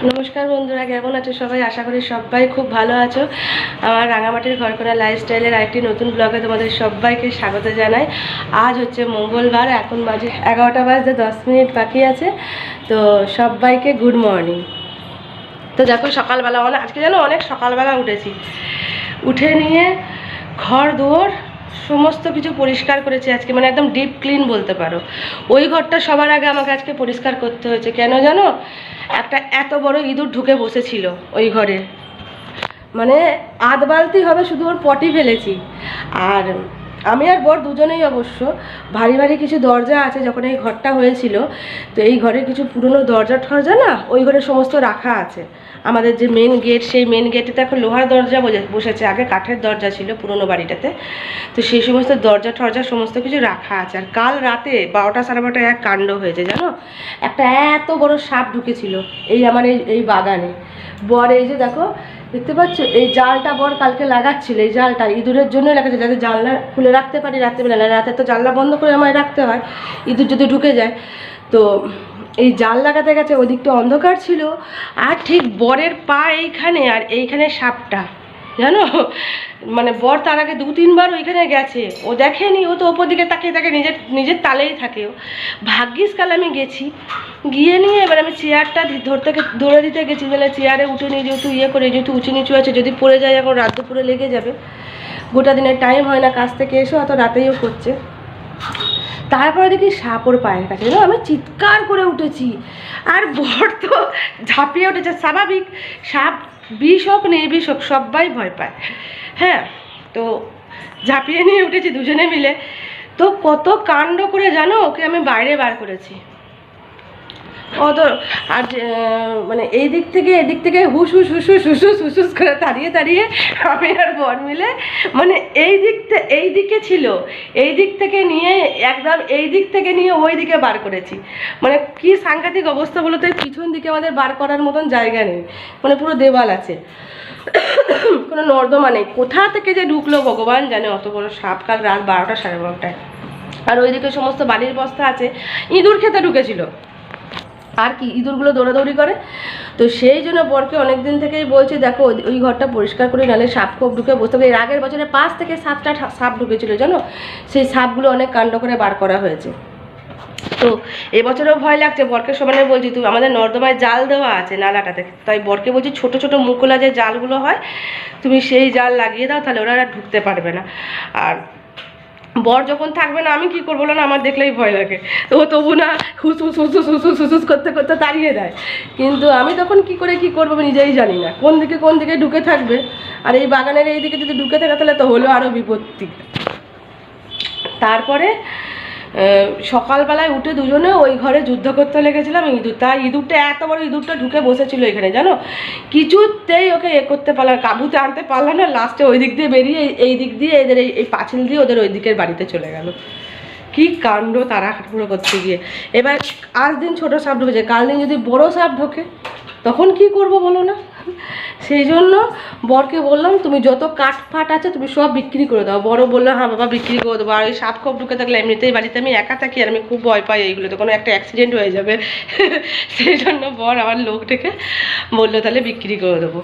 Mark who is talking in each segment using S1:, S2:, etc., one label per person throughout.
S1: নমস্কার বন্ধুরা, কেমন আছো সবাই? আশা করি সবাই খুব ভালো আছো। আমার রাঙামাটির ঘরকোনা লাইফস্টাইলের আরেকটি নতুন ব্লগে তোমাদের সবাইকে স্বাগত জানাই। আজ হচ্ছে মঙ্গলবার, এখন বাজে এগারোটা বাজতে দশ মিনিট বাকি আছে। তো সবাইকে গুড মর্নিং তো দেখো সকালবেলা, অনেক আজকে যেন অনেক সকালবেলা উঠেছি। উঠে নিয়ে ঘর দুয়ার সমস্ত কিছু পরিষ্কার করেছি আজকে মানে একদম ডিপ ক্লিন বলতে পারো। ওই ঘরটা সবার আগে আমাকে আজকে পরিষ্কার করতে হয়েছে। কেন জানো? একটা এত বড় ইঁদুর ঢুকে বসেছিল ওই ঘরে। মানে আধ বালতি হবে শুধু ওর পটি ফেলেছি। আর আমি আর বর দুজনেই অবশ্য ভারী ভারী কিছু দরজা আছে যখন এই ঘরটা হয়েছিল, তো এই ঘরে কিছু পুরনো দরজা টরজা না ওই ঘরে সমস্ত রাখা আছে। আমাদের যে মেন গেট সেই মেন গেটে তো এখন লোহার দরজা বসে- বসেছে। আগে কাঠের দরজা ছিল পুরনো বাড়িটাতে। তো সেই সমস্ত দরজা টরজা সমস্ত কিছু রাখা আছে। আর কাল রাতে বারোটা সাড়ে বারোটা এক কাণ্ড হয়েছে, জানো? একটা এত বড় সাপ ঢুকেছিল এই আমার এই এই বাগানে। বর এই যে দেখো, দেখতে পাচ্ছ? এই জালটা বর কালকে লাগাচ্ছিল, এই জালটা। ইঁদুরের জন্য লাগাচ্ছে, যাতে জানলা খুলে রাখতে পারি রাত্রিবেলা। রাতে তো জানলা বন্ধ করে আমায় রাখতে হয়। ইঁদুর যদি ঢুকে যায়, তো এই জাল লাগাতে গেছে ওদিকটা অন্ধকার ছিল। আর ঠিক বরের পা এইখানে আর এইখানে সাপটা, জানো? মানে বর তার আগে দু তিনবার ওইখানে গেছে। ও দেখেনি, ও তো ওপর দিকে তাকিয়ে তাকে নিজের নিজের তালেই থাকে ও। ভাগ্যিস কাল আমি গেছি। গিয়ে নিয়ে এবার আমি চেয়ারটা ধরতে ধরে দিতে গেছি। বলে চেয়ারে উঠে নিয়ে যেহেতু ইয়ে করে, যেহেতু উঁচু নিচু আছে, যদি পড়ে যায় এখন রাত দুপুরে লেগে যাবে। গোটা দিনের টাইম হয় না, কাজ থেকে এসো, অত রাতেইও করছে। তারপরে দেখি সাপ ওর পায়ের কাছে। জানো আমি চিৎকার করে উঠেছি। আর বর তো ঝাঁপিয়ে উঠেছে, স্বাভাবিক। সাপ বিষ হোক নির্বিষ হোক, সবাই ভয় পায়। হ্যাঁ তো ঝাঁপিয়ে নিয়ে উঠেছি দুজনে মিলে। তো কত কাণ্ড করে জানো, ওকে আমি বাইরে বার করেছি। অত আর মানে এই দিক থেকে এদিক থেকে হুস হুস হুস হুস হুস হুস হুস করে তাড়িয়ে তাড়িয়ে আমি আর বর মিলে মানে এই দিক এই দিকে ছিল, এই দিক থেকে নিয়ে একদম এই দিক থেকে নিয়ে ওই দিকে বার করেছি। মানে কি সাংঘাতিক অবস্থা বলতে পিছন দিকে আমাদের বার করার মতন জায়গা নেই মানে পুরো দেওয়াল আছে। কোনো নর্দমা নেই। কোথা থেকে যে ঢুকলো ভগবান জানে, অত বড় সাপকাল রাত বারোটা সাড়ে বারোটায়। আর ওইদিকে সমস্ত বালির বস্তা আছে। ইঁদুর খেতে ঢুকেছিল। আর কি ইঁদুরগুলো দৌড়াদৌড়ি করে। তো সেই জন্য বরকে অনেক দিন থেকেই বলছি, দেখো, ওই- ঘরটা পরিষ্কার করে নাহলে সাপ খোপ ঢুকে বসতে হবে এর আগের বছরে পাঁচ থেকে সাতটা সাপ ঢুকেছিল, জানো? সেই সাপগুলো অনেক কাণ্ড করে বার করা হয়েছে। তো এবছরেও ভয় লাগছে, বরকে সমানে বলছি তুই আমাদের নর্দমায় জাল দেওয়া আছে নালাটাতে। তাই বরকে বলছি, ছোট ছোট মুকুলা যে জালগুলো হয়, তুমি সেই জাল লাগিয়ে দাও, তাহলে ওরা ঢুকতে পারবে না। আর বর যখন থাকবে না, আমি কি করব না? আমার দেখলেই ভয় লাগে। তো তবু না হুস হুস হুস হুস হুস হুস হুস করতে করতে তাড়িয়ে দেয়। কিন্তু আমি তখন কি করে কি করব নিজেই জানি না। কোন দিকে কোন দিকে ঢুকে থাকবে, আর এই বাগানের এই দিকে যদি ঢুকে থাকে তাহলে তো হলো আরও বিপত্তি। তারপরে সকালবেলায় উঠে দুজনে ওই ঘরে যুদ্ধ করতে লেগেছিলাম ইঁদুর। তা ইঁদুরটা, এত বড় ইঁদুরটা ঢুকে বসেছিল এখানে, জানো? কিছুতেই ওকে এ করতে পারলাম কাবুতে আনতে পারলাম না লাস্টে ওই দিক দিয়ে বেরিয়ে এই- দিক দিয়ে এদের এই এই পাঁচিল দিয়ে ওদের ওই দিকের বাড়িতে চলে গেল। কি কাণ্ড তারা পুরো করতে গিয়ে। এবার আজ দিন ছোট সাপ ঢুকেছে, কাল দিন যদি বড় সাপ ঢোকে, তখন কি করব বলো না? সেই জন্য বরকে বললাম, তুমি যত কাঠ ফাট আছে তুমি সব বিক্রি করে দাও। বড় বলল হ্যাঁ বাবা, বিক্রি করে দেবো। আর ওই সাপ খোপ ঢুকে থাকলে এমনিতেই বাড়িতে আমি একা থাকি আর আমি খুব ভয় পাই এইগুলোতে, কোনো একটা অ্যাক্সিডেন্ট হয়ে যাবে। সেই জন্য বর আমার লোক ডেকে বলল, তাহলে বিক্রি করে দেবো।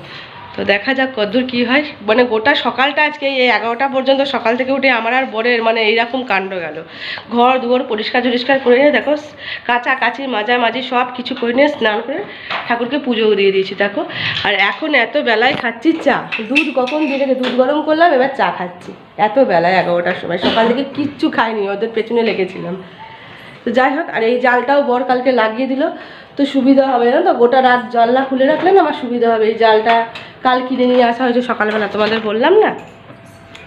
S1: তো দেখা যাক কদ্দূর কী হয়। মানে গোটা সকালটা আজকে এই এগারোটা পর্যন্ত সকাল থেকে উঠে আমার আর বরের মানে এইরকম কাণ্ড গেল। ঘর দুয়ার পরিষ্কার টরিষ্কার করে নিয়ে দেখো, কাঁচা কাচি মাজি সব কিছু করে নিয়ে স্নান করে ঠাকুরকে পুজোও দিয়ে দিয়েছি, দেখো। আর এখন এত বেলায় খাচ্ছি চা। দুধ কখন দিয়ে রেখে, দুধ গরম করলাম, এবার চা খাচ্ছি। এত বেলায় এগারোটার সময়, সকাল থেকে কিচ্ছু খাইনি, ওদের পেছনে লেগেছিলাম। তো যাই হোক, আর এই জালটাও বর কালকে লাগিয়ে দিল, তো সুবিধা হবে না তো? গোটা রাত জানলা খুলে রাখলে না আমার সুবিধা হবে, এই জালটা কাল কিনে নিয়ে আসা হয়েছে সকালবেলা, তোমাদের বললাম না?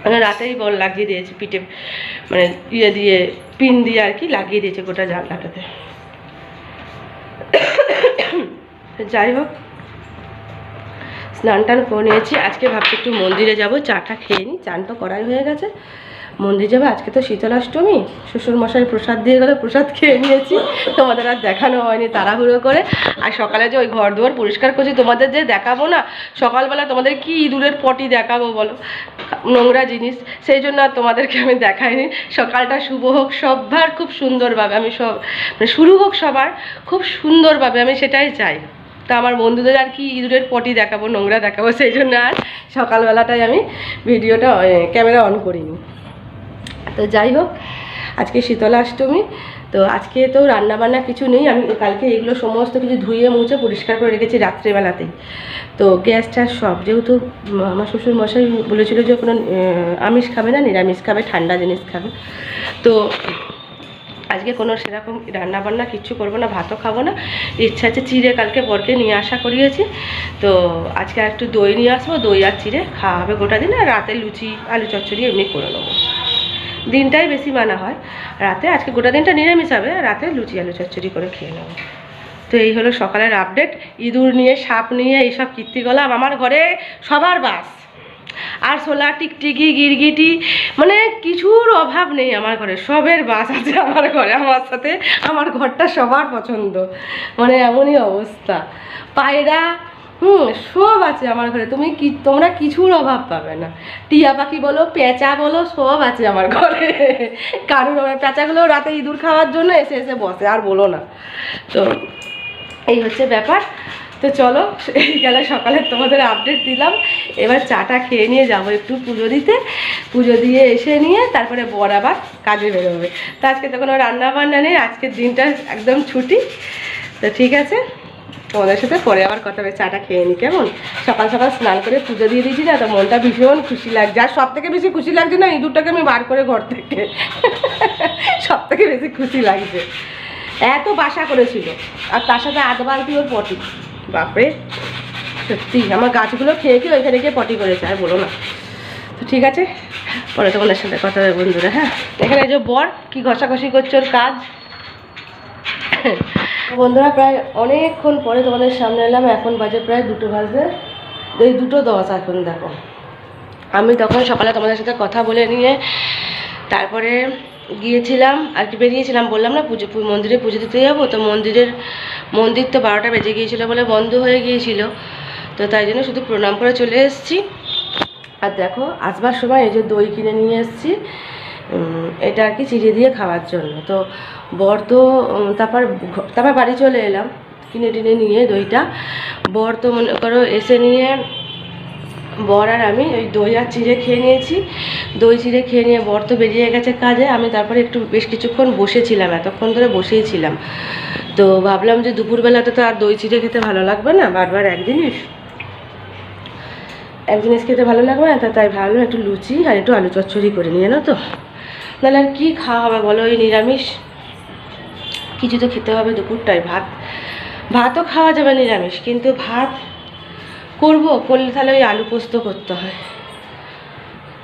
S1: মানে রাতেই বল লাগিয়ে দিয়েছে পিঠে মানে ইয়ে দিয়ে, পিন দিয়ে আর কি লাগিয়ে দিয়েছে গোটা জানলাটাতে। যাই হোক, স্নান টান করে নিয়েছি। আজকে ভাবছি একটু মন্দিরে যাব চাটা খেয়ে নিই চান তো করাই হয়ে গেছে। মন্দির যাবে? আজকে তো শীতলাষ্টমী। শ্বশুর মশাই প্রসাদ দিয়ে গেলে, প্রসাদ খেয়ে নিয়েছি। তোমাদের আর দেখানো হয়নি তাড়াহুড়ো করে। আর সকালে যে ওই ঘর দুয়ার পরিষ্কার করছি, তোমাদের যে দেখাবো না, সকালবেলা তোমাদের কি ইঁদুরের পটি দেখাবো বলো? নোংরা জিনিস। সেই জন্য আর তোমাদেরকে আমি দেখাইনি। সকালটা শুভ হোক সবার খুব সুন্দরভাবে আমি সব মানে শুরু হোক সবার, খুব সুন্দরভাবে আমি সেটাই চাই। তা আমার বন্ধুদের আর কি ইঁদুরের পটি দেখাবো, নোংরা দেখাবো, সেই জন্য আর সকালবেলাটায় আমি ভিডিওটা ক্যামেরা অন করিনি। তো যাই হোক, আজকে শীতলা অষ্টমী তো আজকে তো রান্না বান্না কিছু নেই, আমি কালকে এগুলো সমস্ত কিছু ধুয়ে মুছে পরিষ্কার করে রেখেছি রাত্রেবেলাতেই। তো গ্যাস ট্যাস সব, যেহেতু আমার শ্বশুর মশাই বলেছিল যে কোনো আমিষ খাবে না, নিরামিষ খাবে, ঠান্ডা জিনিস খাবে। তো আজকে কোনো সেরকম রান্নাবান্না কিচ্ছু করব না, ভাতও খাব না। ইচ্ছা আছে চিড়ে কালকে বরকে নিয়ে আসা করিয়েছি। তো আজকে আর একটু দই নিয়ে আসব, দই আর চিড়ে খাওয়া হবে গোটা দিন, আর রাতে লুচি, আলু চচ্চড়ি এমনি করে নেব। দিনটাই বেশি মানা হয়। রাতে, আজকে গোটা দিনটা নিরামিষ হবে রাতে লুচি, আলু চচ্চড়ি করে খেয়ে নেব। তো এই হলো সকালের আপডেট ইঁদুর নিয়ে, সাপ নিয়ে, এইসব কীর্তিকলাপ আমার ঘরে সবার বাস। আর সোলা টিকটিকি, গিরগিটি মানে কিছুর অভাব নেই আমার ঘরে, সবের বাস আছে আমার ঘরে, আমার সাথে আমার ঘরটা সবার পছন্দ। মানে এমনই অবস্থা। পায়রা হুম, সব আছে আমার ঘরে। তুমি কি, তোমরা কিছুর অভাব পাবে না। টিয়া পাখি বলো, পেঁচা বলো, সব আছে আমার ঘরে। কারণ আমার পেঁচাগুলো রাতে ইঁদুর খাওয়ার জন্য এসে এসে বসে, আর বলো না। তো এই হচ্ছে ব্যাপার। তো চলো, এই গেলে সকালে তোমাদের আপডেট দিলাম। এবার চাটা খেয়ে নিয়ে যাব একটু পুজো দিতে। পুজো দিয়ে এসে নিয়ে তারপরে বর আবার কাজে বেরোবে। তো আজকে তো কোনো রান্না বান্না নেই, আজকের দিনটা একদম ছুটি। তো ঠিক আছে। তোমাদের সাথে পরে আবার কথা হবে, চাটা খেয়ে নি, কেমন? সকাল সকাল স্নান করে পুজো দিয়ে দিয়েছি না, তো মনটা ভীষণ খুশি লাগছে। আর সব থেকে বেশি খুশি লাগছে না, ইঁদুরটাকে আমি বার করে ঘর থেকে। সব থেকে বেশি খুশি লাগছে। এত বাসা করেছিল। আর তার সাথে আধ বালতি ওর পটি। বাপরে, সত্যি, আমার গাছগুলো খেয়ে খেয়ে ওইখানে গিয়ে পটি করেছে, আর বলো না। তো ঠিক আছে, পরে তোমাদের সাথে কথা হবে, বন্ধুরা হ্যাঁ? এখানে যে বর কি ঘষাঘষি করছে ওর কাজ। বন্ধুরা, প্রায় অনেকক্ষণ পরে তোমাদের সামনে এলাম, এখন বাজে প্রায় দুটো বাজে। এই দুটো দশ এখন, দেখো। আমি তখন সকালে তোমাদের সাথে কথা বলে নিয়ে তারপরে গিয়েছিলাম, আর কি বেরিয়েছিলাম বললাম না পুজো, মন্দিরে পুজো দিতে যাব। তো মন্দিরের, মন্দির তো বারোটা বেজে গিয়েছিল বলে বন্ধ হয়ে গিয়েছিল। তো তাই জন্য শুধু প্রণাম করে চলে এসেছি। আর দেখো, আসবার সময় এই যে দই কিনে নিয়ে এসেছি। এটা আর কি চিড়ে দিয়ে খাওয়ার জন্য। তো বর তো তারপর তারপর বাড়ি চলে এলাম, কিনে টিনে নিয়ে দইটা। বর তো মনে করো এসে নিয়ে, বর আর আমি ওই দই আর চিড়ে খেয়ে নিয়েছি। দই চিড়ে খেয়ে নিয়ে বর তো বেরিয়ে গেছে কাজে, আমি তারপরে একটু বেশ কিছুক্ষণ বসেছিলাম, এতক্ষণ ধরে বসেই ছিলাম তো ভাবলাম যে দুপুরবেলাতে তো আর দই চিড়ে খেতে ভালো লাগবে না, বারবার এক জিনিস। এক জিনিস খেতে ভালো লাগবে না তাই ভাবলাম একটু লুচি আর একটু আলু চচ্চড়ি করে নিয়ে জানো তো? নাহলে আর কী খাওয়া হবে বলো? ওই নিরামিষ? কিছু তো খেতে হবে দুপুরটায়, ভাত। ভাতও খাওয়া যাবে নিরামিষ, কিন্তু ভাত করব। করলে তাহলে ওই আলু পোস্ত করতে হয়।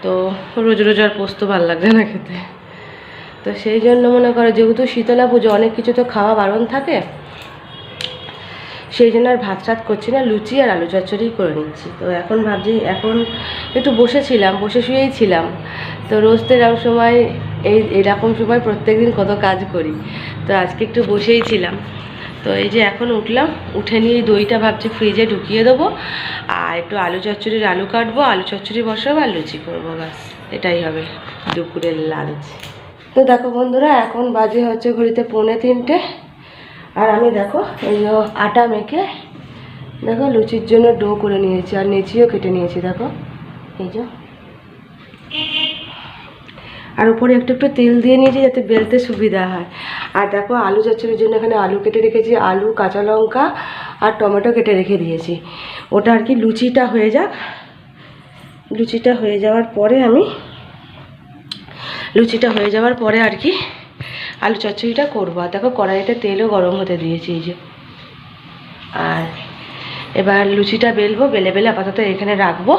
S1: তো রোজ রোজ আর পোস্ত ভালো লাগবে না খেতে। তো সেই জন্য মনে করো, যেহেতু শীতলা পুজো, অনেক কিছু তো খাওয়া বারণ থাকে। সেই জন্য আর ভাত টাত করছি না, লুচি আর আলু চচ্চড়ি করে নিচ্ছি। তো এখন ভাবছি, এখন একটু বসেছিলাম, বসে শুয়েই ছিলাম। তো রোজ এরকম সময়, এই এরকম সময় প্রত্যেক দিন কত কাজ করি। তো আজকে একটু বসেই ছিলাম। তো এই যে এখন উঠলাম, উঠে নিয়ে দইটা ভাবছি ফ্রিজে ঢুকিয়ে দেবো। আর একটু আলু চচ্চড়ির আলু কাটবো, আলু চচ্চড়ি বসাবো, আর লুচি করব ব্যাস। এটাই হবে দুপুরের লাঞ্চ। তো দেখো বন্ধুরা, এখন বাজে হচ্ছে ঘড়িতে পৌনে তিনটে। আর আমি দেখো, এই আটা মেখে, দেখো লুচির জন্য ডো করে নিয়েছি আর নেচিও কেটে নিয়েছি, দেখো। এই যে। আর উপরে একটু একটু তেল দিয়ে নিয়েছি যাতে বেলতে সুবিধা হয়। আর দেখো আলু চচ্চড়ির জন্য এখানে আলু কেটে রেখেছি, আলু, কাঁচা লঙ্কা আর টমেটো কেটে রেখে দিয়েছি। ওটা আর কি লুচিটা হয়ে যাক। লুচিটা হয়ে যাওয়ার পরে আমি, লুচিটা হয়ে যাওয়ার পরে আর কি আলু চচ্চড়িটা করব। আর দেখো কড়াইতে তেলও গরম হতে দিয়েছি এই যে। আর এবার লুচিটা বেলবো, বেলে বেলে আপাতত এখানে রাখব।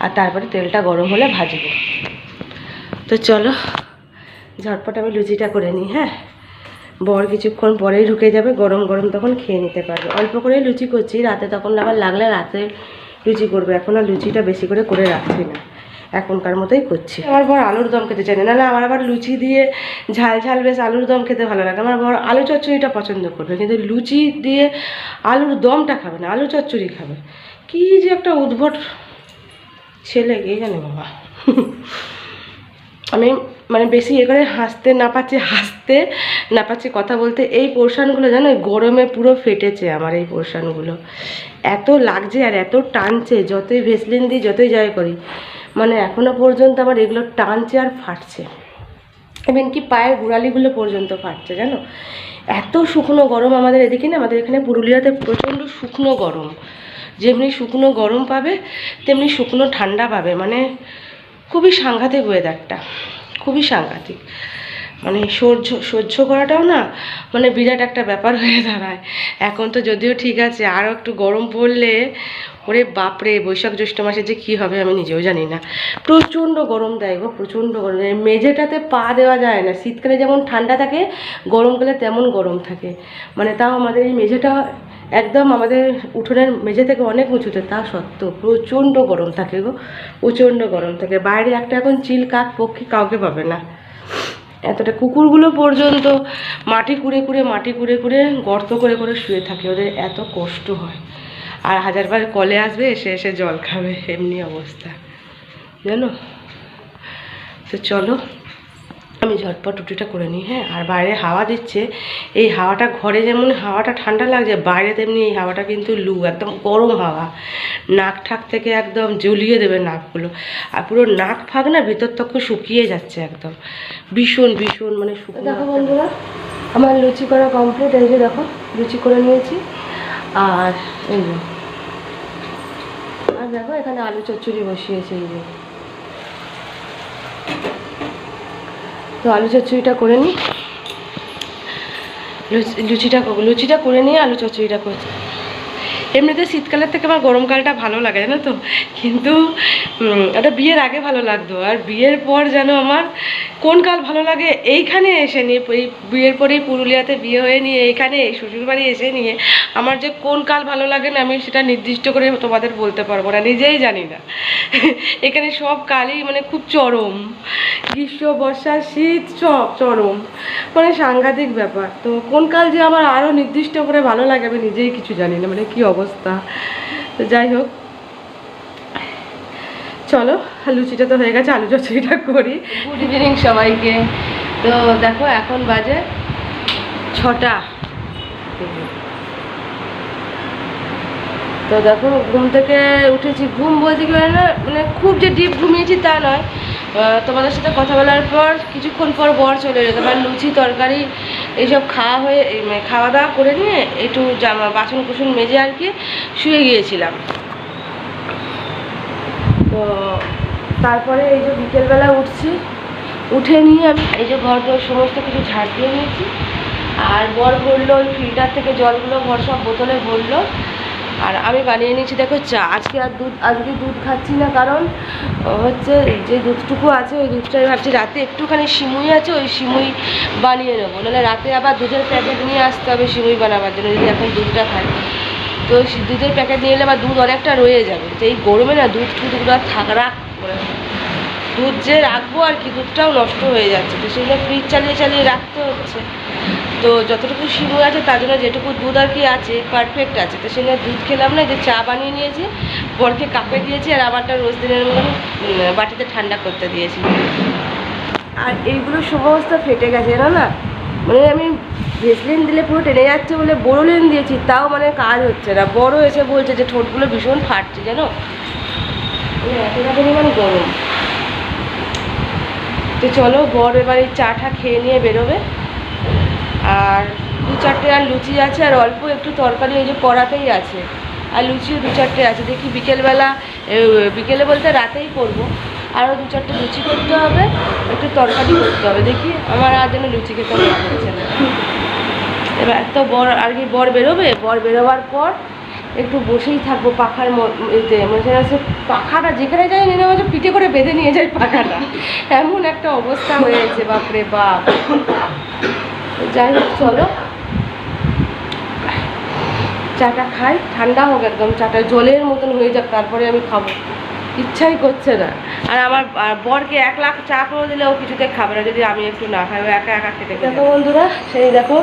S1: আর তারপরে তেলটা গরম হলে ভাজবো। তো চলো, ঝটপট আমি লুচিটা করে নিই হ্যাঁ? বর কিছুক্ষণ পরেই ঢুকে যাবে, গরম গরম তখন খেয়ে নিতে পারবে। অল্প করেই লুচি করছি, রাতে তখন আবার লাগলে রাতে লুচি করবে। এখন আর লুচিটা বেশি করে করে রাখছি না। এখনকার মতোই করছি। আমার বর আলুর দম খেতে চাই না, নাহলে আমার আবার লুচি দিয়ে ঝাল ঝাল বেশ আলুর দম খেতে ভালো লাগে। আমার বর আলু চচ্চড়িটা পছন্দ করবে, কিন্তু লুচি দিয়ে আলুর দমটা খাবে না, আলু চচ্চড়ি খাবে। কী যে একটা উদ্ভট ছেলে, কে জানে বাবা। আমি মানে বেশি এ করে হাসতে না পাচ্ছি হাসতে না পাচ্ছি কথা বলতে। এই পোর্শানগুলো জানো গরমে পুরো ফেটেছে আমার এই পোর্শানগুলো। এত লাগছে আর এত টানছে, যতই ভেসলিন দিই, যতই যাই করি। মানে এখনও পর্যন্ত আমার এগুলো টানছে আর ফাটছে। ইভেন কি পায়ের গোড়ালিগুলো পর্যন্ত ফাটছে, জানো? এত শুকনো গরম আমাদের এদিকে না, আমাদের এখানে পুরুলিয়াতে প্রচণ্ড শুকনো গরম। যেমনি শুকনো গরম পাবে, তেমনি শুকনো ঠান্ডা পাবে। মানে খুবই সাংঘাতিক ওয়েদারটা খুবই সাংঘাতিক। মানে সহ্য সহ্য করাটাও না মানে বিরাট একটা ব্যাপার হয়ে দাঁড়ায়। এখন তো যদিও ঠিক আছে আরও একটু গরম পড়লে, ওরে বাপরে, বৈশাখ জ্যৈষ্ঠ মাসে যে কী হবে আমি নিজেও জানি না। প্রচণ্ড গরম দেয় গো, প্রচণ্ড গরম মেঝেটাতে পা দেওয়া যায় না। শীতকালে যেমন ঠান্ডা থাকে, গরমকালে তেমন গরম থাকে। মানে তাও আমাদের এই মেঝেটা একদম আমাদের উঠোনের মেঝে থেকে অনেক উঁচুতে, তা সত্ত্বেও প্রচণ্ড গরম থাকে গো, প্রচণ্ড গরম থাকে। বাইরে একটা এখন চিল কাক পক্ষী কাউকে পাবে না। এতটা কুকুরগুলো পর্যন্ত মাটি কুড়ে কুড়ে, মাটি কুড়ে কুড়ে গর্ত করে করে শুয়ে থাকে। ওদের এত কষ্ট হয়। আর হাজারবার কলে আসবে, এসে এসে জল খাবে, এমনি অবস্থা। জানো? তো চলো আমি ঝটপট রুটিটা করে নিই হ্যাঁ? আর বাইরে হাওয়া দিচ্ছে এই হাওয়াটা ঘরে যেমন হাওয়াটা ঠান্ডা লাগছে বাইরে তেমনি এই হাওয়াটা কিন্তু লু একদম গরম হাওয়া। নাক ঠাক থেকে একদম জ্বলিয়ে দেবে নাকগুলো। আর পুরো নাক ফাঁক না ভিতর তক্ষ শুকিয়ে যাচ্ছে একদম। ভীষণ ভীষণ মানে শুকনো দেখো বন্ধুরা আমার লুচি করা কমপ্লিট এই যে দেখো লুচি করে নিয়েছি। আর এই যে আর দেখো এখানে আলু চচ্চড়ি বসিয়েছে এই যে। তো আলু চচ্চড়িটা করে নিই। লুচি- লুচিটা লুচিটা করে নিয়ে আলু চচ্চড়িটা করছি এমনিতে শীতকালের থেকে আমার গরমকালটা ভালো লাগে, জানো তো? কিন্তু ওটা বিয়ের আগে ভালো লাগতো। আর বিয়ের পর যেন আমার কোন কাল ভালো লাগে, এইখানে এসে নিয়ে, এই বিয়ের পরেই পুরুলিয়াতে বিয়ে হয়ে নিয়ে, এইখানে এই শ্বশুরবাড়ি এসে নিয়ে আমার যে কোন কাল ভালো লাগে না, আমি সেটা নির্দিষ্ট করে তোমাদের বলতে পারব না, নিজেই জানি না। এখানে সব কালই মানে খুব চরম। গ্রীষ্ম, বর্ষা, শীত, সব চরম। মানে সাংঘাতিক ব্যাপার। তো কোন কাল যে আমার আরও নির্দিষ্ট করে ভালো লাগে, আমি নিজেই কিছু জানি না মানে কি অবস্থা। তো যাই হোক। চলো, লুচিটা তো হয়ে গেছে, আলু চচ্চড়িটা করি। গুড ইভিনিং সবাইকে। তো দেখো, এখন বাজে ছটা। তো দেখো, ঘুম থেকে উঠেছি। ঘুম বলতে কি হয় না মানে খুব যে ডিপ ঘুমিয়েছি তা নয়। তোমাদের সাথে কথা বলার পর, কিছুক্ষণ পর বর চলে যেত আমার লুচি, তরকারি, এইসব খাওয়া হয়ে মানে খাওয়া দাওয়া করে নিয়ে একটু জামা বাসন কুসন মেজে আর কি শুয়ে গিয়েছিলাম। তো তারপরে এই যে বিকেলবেলা উঠছি, উঠে নিয়ে আমি এই যে ঘর সমস্ত কিছু ঝাড় দিয়ে নিয়েছি। আর বর ভরলো ওই ফিল্টার থেকে জলগুলো ভর সব বোতলে ভরলো। আর আমি বানিয়ে নিয়েছি, দেখো চা। আজকে আর দুধ আজকে দুধ খাচ্ছি না, কারণ হচ্ছে যে দুধটুকু আছে, ওই দুধটা ভাবছি রাতে একটুখানি সিমুই আছে, ওই সিমুই বানিয়ে নেব। নাহলে রাতে আবার দুধের প্যাকেট নিয়ে আসতে হবে সিমুই বানাবার জন্য, যদি এখন দুধটা খাই তো দুধের প্যাকেট নিয়ে এলে আবার দুধ অনেকটা রয়ে যাবে। তো এই গরমে না দুধ টুধগুলো থাক রাখ করে দুধ যে রাখব আর কি, দুধটাও নষ্ট হয়ে যাচ্ছে। তো জন্য ফ্রিজ চালিয়ে চালিয়ে রাখতে হচ্ছে। তো যতটুকু সিমুই আছে, তার জন্য যেটুকু দুধ আর কি আছে পারফেক্ট আছে। তো জন্য দুধ খেলাম না যে চা বানিয়ে নিয়েছি, বরকে কাপে দিয়েছি আর আবারটা রোজ দিনের মতন বাটিতে ঠান্ডা করতে দিয়েছি। আর এইগুলো সমস্ত ফেটে গেছে, জানো না? মানে আমি ভেসলিন দিলে পুরো টেনে যাচ্ছে বলে বোরোলিন দিয়েছি, তাও মানে কাজ হচ্ছে না। বড় এসে বলছে যে ঠোঁটগুলো ভীষণ ফাটছে, জানো? এতটা পরিমাণ গরম। তো চলো বর এবার এই চাটা খেয়ে নিয়ে বেরোবে। আর দু চারটে আর লুচি আছে, আর অল্প একটু তরকারি ওই যে কড়াতেই আছে। আর লুচিও দু চারটে আছে, দেখি বিকেলবেলা বিকেলে বলতে রাতেই করব। আরও দু চারটে লুচি করতে হবে, একটু তরকারি করতে হবে। দেখি আমার আর যেন লুচি খেতে মনে করছে না। এবার তো বর, আর কি বর বেরোবে? বর বেরোবার পর একটু বসেই থাকব পাখার ম- এতে। মানে হচ্ছে পাখাটা যেখানে যাই মনে হচ্ছে পিঠে করে বেঁধে নিয়ে যায় পাখাটা। এমন একটা অবস্থা হয়েছে, বাপরে বাপ। যাই হোক, চলো। চাটা খাই, ঠান্ডা হোক একদম, চাটা জলের মতন হয়ে যাক, তারপরে আমি খাব। ইচ্ছাই করছে না। আর আমার বরকে এক লাখ চা করে দিলে ও কিছুতে খাবে না, যদি আমি একটু না খাই একা একা খেতে দেখো বন্ধুরা, সেই দেখো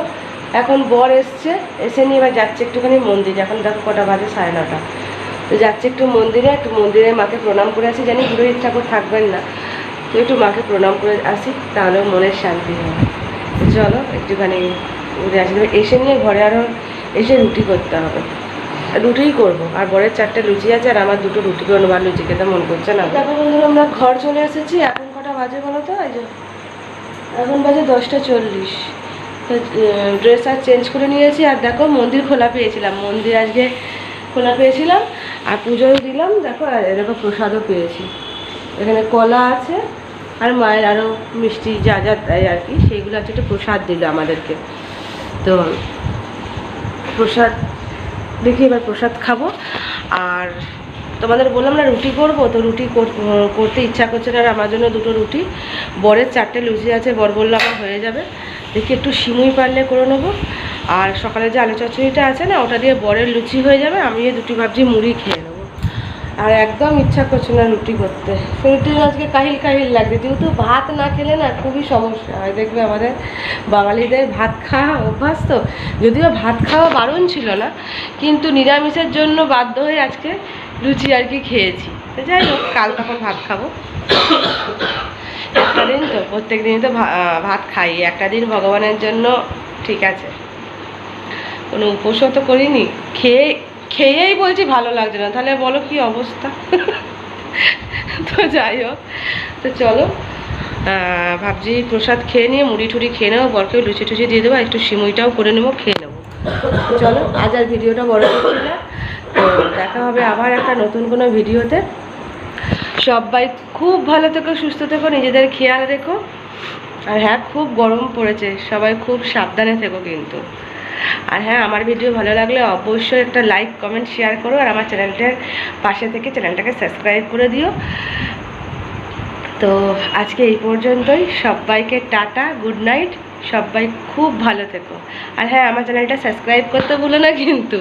S1: এখন বর এসছে, এসে নিয়ে এবার যাচ্ছে একটুখানি মন্দিরে, এখন দেখো কটা বাজে সাড়ে নটা। তো যাচ্ছে একটু মন্দিরে একটু মন্দিরে মাকে প্রণাম করে আসি, জানি পুরোহিত ঠাকুর থাকবেন না। তো একটু মাকে প্রণাম করে আসি, তাহলে মনের শান্তি হবে। চলো একটুখানি ঘুরে আসি। এসে নিয়ে ঘরে আরও এসে রুটি করতে হবে। রুটিই করব, আর বরের চারটে লুচি আছে, আর আমার দুটো রুটি করে নেব আর লুচি খেতে মন করছে না। দেখো বন্ধুরা, আমরা ঘর চলে এসেছি, এখন কটা বাজে বলো তো? এখন বাজে দশটা চল্লিশ। তো ড্রেস আর চেঞ্জ করে নিয়েছি। আর দেখো, মন্দির খোলা পেয়েছিলাম। মন্দির আজকে খোলা পেয়েছিলাম। আর পুজোও দিলাম। দেখো, আর দেখো প্রসাদও পেয়েছি। এখানে কলা আছে। আর মায়ের আরও মিষ্টি যা যা দেয় আর কি। সেইগুলো আছে, একটু প্রসাদ দিল আমাদেরকে। তো, প্রসাদ দেখি এবার প্রসাদ খাব। আর তোমাদের বললাম না, রুটি করব। তো রুটি কর- করতে ইচ্ছা করছে না। আর আমার জন্য দুটো রুটি। বরের চারটে লুচি আছে। বর বলল আমার হয়ে যাবে। দেখি একটু সিমুই পারলে করে নেব। আর সকালে যে আলু চচ্চড়িটা আছে না, ওটা দিয়ে বরের লুচি হয়ে যাবে, আমি দুটি ভাবছি মুড়ি খেয়ে নেব। আর একদম ইচ্ছা করছে না রুটি করতে। শরীরটা আজকে কাহিল কাহিল লাগছে, যেহেতু ভাত না খেলে না খুবই সমস্যা হয়। দেখবে আমাদের বাঙালিদের ভাত খাওয়া অভ্যাস তো, যদিও ভাত খাওয়া বারণ ছিল না, কিন্তু নিরামিষের জন্য বাধ্য হয়ে আজকে লুচি আর কি খেয়েছি। তো যাই হোক, কাল তখন ভাত খাব। একটা দিন তো প্রত্যেক দিনই তো ভাত খাই। একটা দিন ভগবানের জন্য ঠিক আছে। কোনো উপোসও তো করিনি। খেয়ে, খেয়েই বলছি ভালো লাগছে না। তাহলে বলো কি অবস্থা? তো যাই হোক, তো চলো। ভাবছি প্রসাদ খেয়ে নিয়ে মুড়ি ঠুড়ি খেয়ে নেব বরকেও লুচি টুচি দিয়ে দেবো একটু সিমুইটাও করে নেব, খেয়ে নেব। চলো, আজ আর ভিডিওটা বড় করছি না। তো দেখা হবে আবার একটা নতুন কোনো ভিডিওতে। সবাই খুব ভালো থেকো, সুস্থ থেকো, নিজেদের খেয়াল রেখো। আর হ্যাঁ খুব গরম পড়েছে, সবাই খুব সাবধানে থেকো কিন্তু। আর হ্যাঁ আমার ভিডিও ভালো লাগলে অবশ্যই একটা লাইক কমেন্ট শেয়ার করো, আর আমার চ্যানেলটার পাশে থেকে চ্যানেলটাকে সাবস্ক্রাইব করে দিও। তো আজকে এই পর্যন্তই, সবাইকে টাটা গুড নাইট সবাই খুব ভালো থেকো। আর হ্যাঁ আমার চ্যানেলটা সাবস্ক্রাইব করতে ভুলো না কিন্তু।